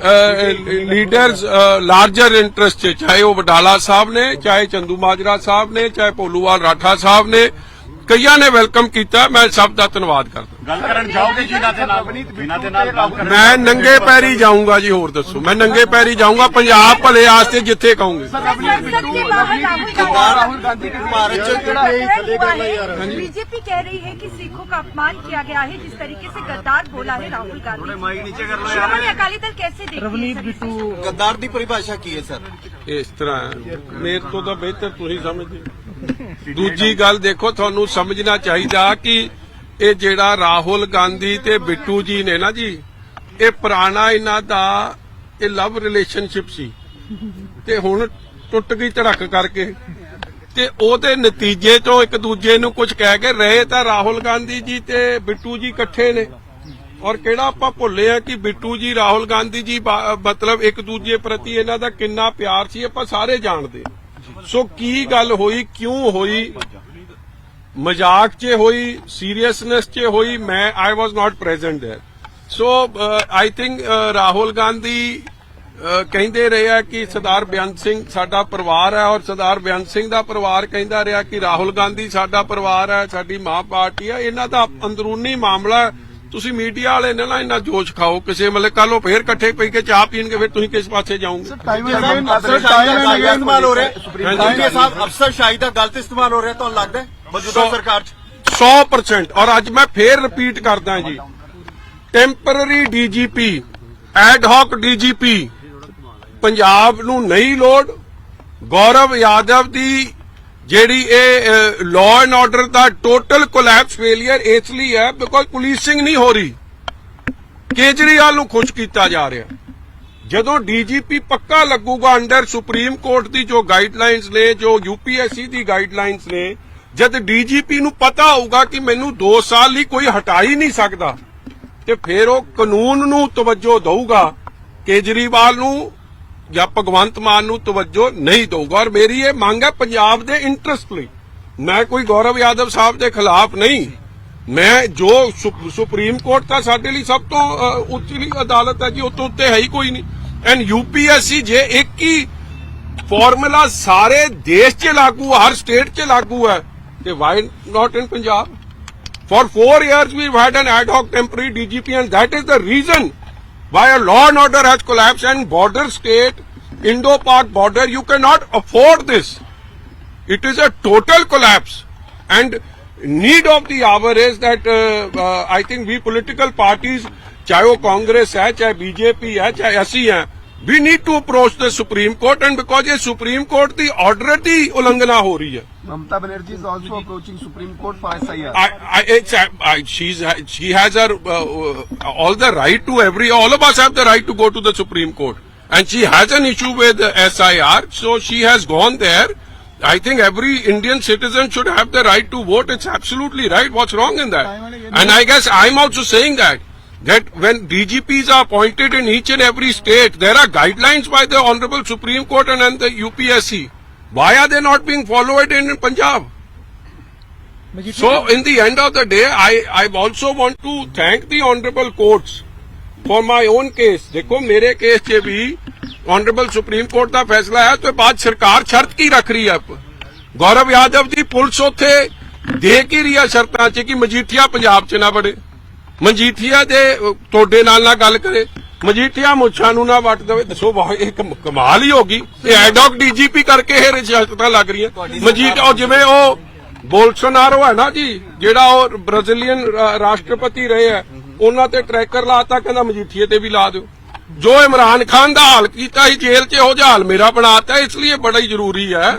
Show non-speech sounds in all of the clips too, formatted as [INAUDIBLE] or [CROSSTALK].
Leaders larger interest ਚ, ਚਾਹੇ ਉਹ ਵਡਾਲਾ ਸਾਹਿਬ ਨੇ, ਚਾਹੇ ਚੰਦੂ ਮਾਜਰਾ ਸਾਹਿਬ ਨੇ, ਚਾਹੇ ਭੋਲੂਵਾਲ ਰਾਠਾ ਸਾਹਿਬ ਨੇ, ਕਈਆਂ ਨੇ ਵੈਲਕਮ ਕੀਤਾ, ਮੈਂ ਸਭ ਦਾ ਧੰਨਵਾਦ ਕਰਦਾ। ਗੱਲ ਕਰਨ ਜਾਓਗੇ ਜਿਨ੍ਹਾਂ ਦੇ ਨਾਲ ਜਿਨ੍ਹਾਂ ਦੇ ਨਾਲ ਗੱਲ ਕਰਨ ਮੈਂ ਨੰਗੇ ਪੈਰੀ ਜਾਊਂਗਾ ਜੀ ਹੋਰ ਦੱਸੋ ਮੈਂ ਨੰਗੇ ਪੈਰੀ ਜਾਊਂਗਾ ਪੰਜਾਬ ਭਲੇ ਆਸਤੇ ਜਿੱਥੇ ਕਹੋਗੇ संसद के बाहर राहुल राहुल गांधी की भारत बीजेपी कह रही है कि सिखों का अपमान किया गया है जिस तरीके से गद्दार बोला है राहुल गांधी नीचे कर श्रोमणी अकाली दल कैसे देखती है ਰਵਨੀਤ सर इस ਬਿੱਟੂ ਗੱਦਾਰ ਦੀ ਪਰਿਭਾਸ਼ਾ ਕੀ ਹੈ ਸਰ ਇਸ ਤਰ੍ਹਾਂ ਹੈ। ਮੇਰੇ ਤੋਂ ਤਾਂ ਬਿਹਤਰ ਤੁਸੀਂ ਸਮਝਦੇ ਹੋ। [LAUGHS] ਦੂਜੀ ਗੱਲ ਦੇਖੋ ਤੁਹਾਨੂੰ ਸਮਝਣਾ ਚਾਹੀਦਾ ਕਿ ਇਹ ਜਿਹੜਾ ਰਾਹੁਲ ਗਾਂਧੀ ਤੇ ਬਿੱਟੂ ਜੀ ਨੇ ਨਾ ਜੀ, ਇਹ ਪੁਰਾਣਾ ਇਹਨਾਂ ਦਾ ਇਹ ਲਵ ਰਿਲੇਸ਼ਨਸ਼ਿਪ ਸੀ। ਤੇ ਹੁਣ ਟੁੱਟ ਗਈ ਧੜਕ ਕਰਕੇ। ਤੇ ਉਹਦੇ ਨਤੀਜੇ ਤੋਂ ਇੱਕ ਦੂਜੇ ਨੂੰ ਕੁਝ ਕਹਿ ਕੇ ਰਹੇ ਤਾਂ ਰਾਹੁਲ ਗਾਂਧੀ ਜੀ ਤੇ ਬਿੱਟੂ ਜੀ ਇਕੱਠੇ ਨੇ। ਔਰ ਕਿਹੜਾ ਆਪਾਂ ਭੁੱਲੇ ਆ ਕਿ ਬਿੱਟੂ ਜੀ, ਰਾਹੁਲ ਗਾਂਧੀ ਜੀ ਮਤਲਬ ਇੱਕ ਦੂਜੇ ਪ੍ਰਤੀ ਇਹਨਾਂ ਦਾ ਕਿੰਨਾ ਪਿਆਰ ਸੀ, ਆਪਾਂ ਸਾਰੇ ਜਾਣਦੇ। ਸੋ ਕੀ ਗੱਲ ਹੋਈ, ਕਿਉਂ ਹੋਈ? ਮਜ਼ਾਕ 'ਚ ਹੋਈ ਸੀਰੀਅਸਨੈਸ 'ਚ ਹੋਈ ਮੈਂ I was not present there so I think Rahul Gandhi uh, ਕਹਿੰਦੇ ਰਹੇ ਆ ਕਿ ਸਰਦਾਰ ਬੇਅੰਤ ਸਿੰਘ ਸਾਡਾ ਪਰਿਵਾਰ ਹੈ ਔਰ ਸਰਦਾਰ ਬੇਅੰਤ ਸਿੰਘ ਦਾ ਪਰਿਵਾਰ ਕਹਿੰਦਾ ਰਿਹਾ ਕਿ ਰਾਹੁਲ ਗਾਂਧੀ ਸਾਡਾ ਪਰਿਵਾਰ ਹੈ ਸਾਡੀ ਮਾਂ ਪਾਰਟੀ ਹੈ ਇਹਨਾਂ ਦਾ ਅੰਦਰੂਨੀ ਮਾਮਲਾ ਹੈ। ਤੁਸੀਂ ਮੀਡੀਆ ਵਾਲੇ ਨੇ ਨਾ ਇਹਨਾਂ ਜੋਸ਼ ਖਾਓ ਕਿਸੇ ਮਤਲਬ ਕੱਲ ਉਹ ਫੇਰ ਇਕੱਠੇ ਪਈ ਕੇ ਚਾਹ ਪੀਣਗੇ ਫਿਰ ਤੁਸੀਂ ਕਿਸ ਪਾਸੇ ਜਾਓਗੇ ਅਫਸਰ ਸ਼ਾਹੀ ਦਾ ਗਲਤ ਇਸਤੇਮਾਲ ਹੋ ਰਿਹਾ ਹੈ ਸਾਹਿਬ ਅਫਸਰ ਸ਼ਾਹੀ ਦਾ ਗਲਤ ਇਸਤੇਮਾਲ ਹੋ ਰਿਹਾ ਤੁਹਾਨੂੰ ਲੱਗਦਾ ਹੈ ਮੌਜੂਦਾ ਸਰਕਾਰ 'ਚ। 100% ਔਰ ਅੱਜ ਮੈਂ ਫੇਰ ਰਿਪੀਟ ਕਰਦਾ ਜੀ। Temporary DGP ad hoc DGP Punjab ਨੂੰ ਨਹੀਂ ਲੋੜ। ਗੌਰਵ ਯਾਦਵ ਦੀ ਜਿਹੜੀ ਇਹ ਲਾਅ ਐਂਡ ਆਰਡਰ ਦਾ ਟੋਟਲ ਕੋਲੈਪਸ ਫੇਲਿਅਰ ਇਸ ਲਈ ਹੈ ਬਿਕੋਜ਼ ਪੁਲਿਸਿੰਗ ਨਹੀਂ ਹੋ ਰਹੀ। ਕੇਜਰੀਵਾਲ ਨੂੰ ਖੁਸ਼ ਕੀਤਾ ਜਾ ਰਿਹਾ। ਜਦੋਂ ਡੀਜੀਪੀ ਪੱਕਾ ਲੱਗੂਗਾ ਅੰਡਰ ਸੁਪਰੀਮ ਕੋਰਟ ਦੀ ਜੋ ਗਾਈਡਲਾਈਨਸ ਨੇ ਜੋ ਯੂਪੀਐਸਸੀ ਦੀ ਗਾਈਡਲਾਈਨਸ ਨੇ ਜਦ ਡੀਜੀਪੀ ਨੂੰ ਪਤਾ ਹੋਊਗਾ ਕਿ ਮੈਨੂੰ 2 ਸਾਲ ਲਈ ਕੋਈ ਹਟਾ ਹੀ ਨਹੀਂ ਸਕਦਾ ਤੇ ਫਿਰ ਉਹ ਕਾਨੂੰਨ ਨੂੰ ਤਵੱਜੋ ਦਊਗਾ ਕੇਜਰੀਵਾਲ ਨੂੰ ਜਾਂ ਭਗਵੰਤ ਮਾਨ ਨੂੰ ਤਵੱਜੋ ਨਹੀਂ ਦਊਗਾ। ਔਰ ਮੇਰੀ ਇਹ ਮੰਗ ਹੈ ਪੰਜਾਬ ਦੇ ਇੰਟਰਸਟ ਲਈ। ਮੈਂ ਕੋਈ ਗੌਰਵ ਯਾਦਵ ਸਾਹਿਬ ਦੇ ਖਿਲਾਫ ਨਹੀਂ। ਮੈਂ ਜੋ ਸੁਪ- ਸੁਪਰੀਮ ਕੋਰਟ ਤਾਂ ਸਾਡੇ ਲਈ ਸਭ ਤੋਂ ਅ, ਉੱਚੀ ਅਦਾਲਤ ਹੈ ਜੀ ਉਹ ਤੋਂ ਉੱਤੇ ਹੈ ਹੀ ਕੋਈ ਨਹੀਂ। ਐਂਡ ਯੂਪੀਐਸਸੀ ਜੇ ਇੱਕ ਹੀ ਫਾਰਮੂਲਾ ਸਾਰੇ ਦੇਸ਼ 'ਚ ਲਾਗੂ ਹਰ ਸਟੇਟ 'ਚ ਲਾਗੂ ਹੈ Okay, why not in Punjab? For four years we've had an ad hoc temporary DGP and that is the reason why a law and order has collapsed and border state, Indo-Pak border, you cannot afford this. It is a total collapse and need of the hour is that uh, uh, I think we political parties, चाहे Congress Congress है, चाहे BJP है, चाहे ऐसी we need to approach the supreme court and because ਇਹ supreme court ਦੀ order ਦੀ ਉਲੰਘਣਾ ਹੋ ਰਹੀ ਹੈ for SIR. I, I, it's, I, she's, she has her uh, uh, all the right to every. All of us have the right to go to the Supreme Court, and she has an issue with the SIR, so she has gone there. I think every Indian citizen should have the right to vote. It's absolutely right. What's wrong in that? And I guess I'm also saying that that when DGPs are appointed in each and every state, there are guidelines by the Honorable Supreme Court and, and the UPSC. Why are they not being followed in Punjab? So, in the end of the day, I, I also want to thank the honorable courts for my own case. ਦੇਖੋ ਮੇਰੇ case 'ਚ ਵੀ honorable supreme court ਦਾ ਫੈਸਲਾ ਹੈ ਤੇ ਬਾਅਦ ਸਰਕਾਰ ਸ਼ਰਤ ਕੀ ਰੱਖ ਰਹੀ ਹੈ ਗੌਰਵ ਯਾਦਵ ਦੀ ਪੁਲਿਸ ਉੱਥੇ ਦੇ ਕੀ ਰਹੀ ਹੈ ਸ਼ਰਤਾਂ 'ਚ ਕਿ ਮਜੀਠੀਆ ਪੰਜਾਬ 'ਚ ਨਾ ਵੜੇ ਮਜੀਠੀਆ ਦੇ ਤੁਹਾਡੇ ਨਾਲ ਨਾ ਗੱਲ ਕਰੇ। ਮਜੀਠੀਆ ਮੁੱਛਾਂ ਨੂੰ ਨਾ ਵੱਟ ਦੇਵੇ। ਦੱਸੋ ਵਾਹ ਇਹ ਕਮ- ਕਮਾਲ ਹੀ ਹੋ ਗਈ। ਇਹ ਐਡੌਕ ਡੀਜੀਪੀ ਕਰਕੇ ਇਹ ਰਿਸ਼ਤਤਾਂ ਲੱਗ ਰਹੀਆਂ। ਮਜੀਠੀਆ ਉਹ ਜਿਵੇਂ ਉਹ ਬੋਲਸੋਨਾਰੋ ਹੈ ਨਾ ਜੀ ਜਿਹੜਾ ਉਹ ਬ੍ਰਾਜ਼ੀਲੀਅਨ ਰਾਸ਼ਟਰਪਤੀ ਰਹੇ ਆ ਉਹਨਾਂ ਤੇ ਟਰੈਕਰ ਲਾਤਾ ਕਹਿੰਦਾ ਮਜੀਠੀਏ ਤੇ ਵੀ ਲਾ ਦਿਓ। ਜੋ ਇਮਰਾਨ ਖਾਨ ਦਾ ਹਾਲ ਕੀਤਾ ਸੀ ਜੇਲ੍ਹ 'ਚ ਉਹ ਹਾਲ ਮੇਰਾ ਬਣਾਤਾ ਇਸ ਲਈ ਬੜਾ ਹੀ ਜ਼ਰੂਰੀ ਹੈ।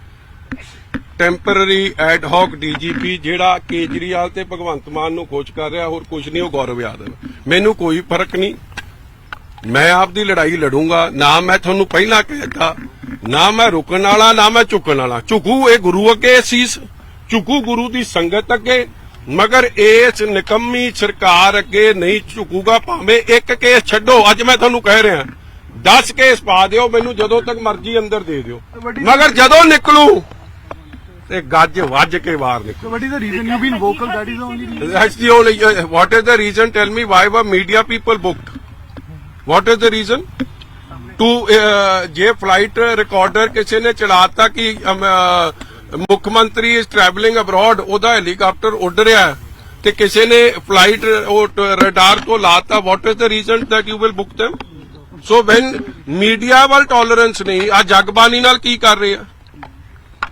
ਟੈਂਪਰਰੀ ਐਡ ਹੌਕ ਡੀਜੀਪੀ ਜਿਹੜਾ ਕੇਜਰੀਵਾਲ ਤੇ ਭਗਵੰਤ ਮਾਨ ਨੂੰ ਖੋਜ ਕਰ ਰਿਹਾ ਹੋਰ ਕੁਝ ਨਹੀਂ ਉਹ ਗੌਰਵ ਯਾਦਵ ਮੈਨੂੰ ਕੋਈ ਫ਼ਰਕ ਨਹੀਂ। ਮੈਂ ਆਪਦੀ ਲੜਾਈ ਲੜੂੰਗਾ ਨਾ ਮੈਂ ਤੁਹਾਨੂੰ ਪਹਿਲਾਂ ਕਹਿਤਾ ਨਾ ਮੈਂ ਰੁਕਣ ਵਾਲਾ ਨਾ ਮੈਂ ਝੁਕਣ ਵਾਲਾ। ਝੁਕੂ ਇਹ ਗੁਰੂ ਅੱਗੇ ਸੀਸ ਝੁਕੂ ਗੁਰੂ ਦੀ ਸੰਗਤ ਅੱਗੇ। ਮਗਰ ਇਸ ਨਿਕੰਮੀ ਸਰਕਾਰ ਅੱਗੇ ਨਹੀਂ ਝੁਕੂਗਾ ਭਾਵੇਂ ਇੱਕ ਕੇਸ ਛੱਡੋ। ਅੱਜ ਮੈਂ ਤੁਹਾਨੂੰ ਕਹਿ ਰਿਹਾ 10 ਕੇਸ ਪਾ ਦਿਓ ਮੈਨੂੰ ਜਦੋਂ ਤੱਕ ਮਰਜ਼ੀ ਅੰਦਰ ਦੇ ਦਿਓ। ਮਗਰ ਜਦੋਂ ਨਿਕਲੂ ਤੇ ਗੱਜ ਵੱਜ ਕੇ ਬਾਹਰ ਨਿਕਲੂ So what is the reason you've been vocal? That is the only reason. That's the only. Uh, what is the reason? Tell me why were media people booked? What is the reason? To uh, ਜੇ flight recorder ਕਿਸੇ ਨੇ ਚਲਾਤਾ ਕਿ ਅਮ, ਅਹ, ਮੁੱਖ ਮੰਤਰੀ is travelling abroad ਉਹਦਾ helicopter ਉੱਡ ਰਿਹਾ ਹੈ ਤੇ ਕਿਸੇ ਨੇ ਫਲਾਈਟ ਉਹ ਰਡਾਰ ਤੋਂ ਲਾਤਾ what is the reason that you will book them so when media ਵੱਲ ਟੋਲਰੈਂਸ ਨਹੀਂ ਆ ਜਗਬਾਨੀ ਨਾਲ ਕੀ ਕਰ ਰਹੇ ਆ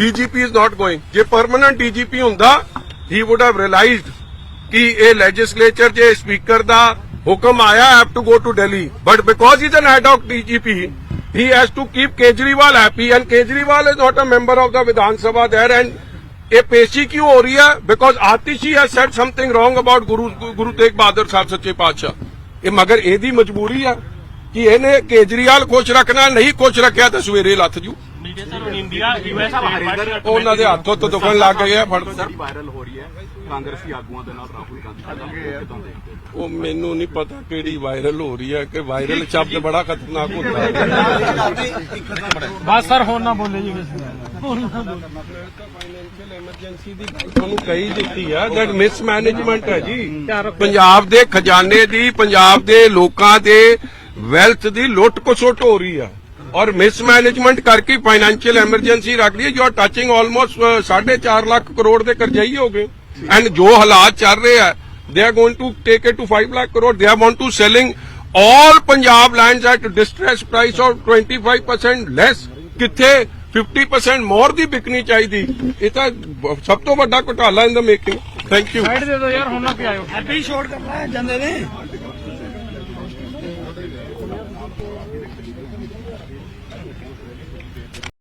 dgp is not going ਜੇ permanent dgp ਹੁੰਦਾ ਹੀ would ਹੈਵ realized ਕਿ ਇਹ legislature ਜੇ ਸਪੀਕਰ ਦਾ ਹੁਕਮ ਆਇਆ have to go to delhi but because is an ad hoc dgp he has to keep kejriwal happy and kejriwal is not a member of the vidhan sabha there and ਇਹ ਪੇਸ਼ੀ ਕਿਉਂ ਹੋ ਰਹੀ ਹੈ because Atishi has said something wrong about Guru Guru Tegh Bahadur Sahib ਸੱਚੇ ਪਾਤਸ਼ਾਹ ਇਹ ਮਗਰ ਇਹਦੀ ਮਜਬੂਰੀ ਆ ਕਿ ਇਹਨੇ ਕੇਜਰੀਵਾਲ ਖੁਸ਼ ਰੱਖਣਾ ਨਹੀਂ ਖੁਸ਼ ਰੱਖਿਆ ਤਾਂ ਸਵੇਰੇ ਲੱਥ ਜੂ ਇੰਡੀਆ ਯੂਐਸ ਉਹਨਾਂ ਦੇ ਹੱਥੋਂ ਤੋਂ ਦੁਖਣ ਲੱਗ ਗਏ ਆ ਫੜ ਵਾਇਰਲ ਹੋ ਰਹੀ ਹੈ। ਕਾਂਗਰਸੀ ਆਗੂਆਂ ਦੇ ਨਾਲ ਰਾਹੁਲ ਗਾਂਧੀ ਉਹ ਮੈਨੂੰ ਨਹੀਂ ਪਤਾ ਕਿਹੜੀ ਵਾਇਰਲ ਹੋ ਰਹੀ ਹੈ ਕਿ ਵਾਇਰਲ ਸ਼ਬਦ ਬੜਾ ਖਤਰਨਾਕ ਹੁੰਦਾ ਹੈ। ਬਸ ਸਰ ਹੁਣ ਨਾ ਬੋਲੇ ਜੀ ਕਿਸੇ ਫਾਈਨੈਂਸ਼ੀਅਲ ਐਮਰਜੈਂਸੀ ਦੀ ਗੱਲ ਤੁਹਾਨੂੰ ਕਹੀ ਦਿੱਤੀ ਆ ਦੈਟ ਮਿਸਮੈਨੇਜਮੈਂਟ ਹੈ ਜੀ। ਪੰਜਾਬ ਦੇ ਖਜ਼ਾਨੇ ਦੀ ਪੰਜਾਬ ਦੇ ਲੋਕਾਂ ਦੇ ਵੈਲਥ ਦੀ ਲੁੱਟ ਖਸੁੱਟ ਹੋ ਰਹੀ ਆ। ਔਰ ਮਿਸਮੈਨੇਜਮੈਂਟ ਕਰਕੇ ਫਾਈਨੈਂਸ਼ੀਅਲ ਐਮਰਜੈਂਸੀ ਰੱਖ ਲਈ you are touching almost 4.5 lakh crore ਦੇ ਕਰਜ਼ਾਈ ਹੋ ਗਏ। ਐਂਡ ਜੋ ਹਾਲਾਤ ਚੱਲ ਰਹੇ ਆ they are going to take it to 5 lakh crore they are want to selling all punjab lands at distress price of 25% less ਕਿੱਥੇ? 50% ਮੋਰ ਦੀ ਵਿਕਣੀ ਚਾਹੀਦੀ। ਇਹ ਤਾਂ ਸਭ ਤੋਂ ਵੱਡਾ ਘੁਟਾਲਾ in the making thank you side ਦੇ ਦਿਓ ਯਾਰ ਹੁਣ ਨਾ ਪਿਆਇਓ। ਐਪੀ ਸ਼ੋਟ ਕਰਨਾ ਜਾਂਦੇ ਨੇ।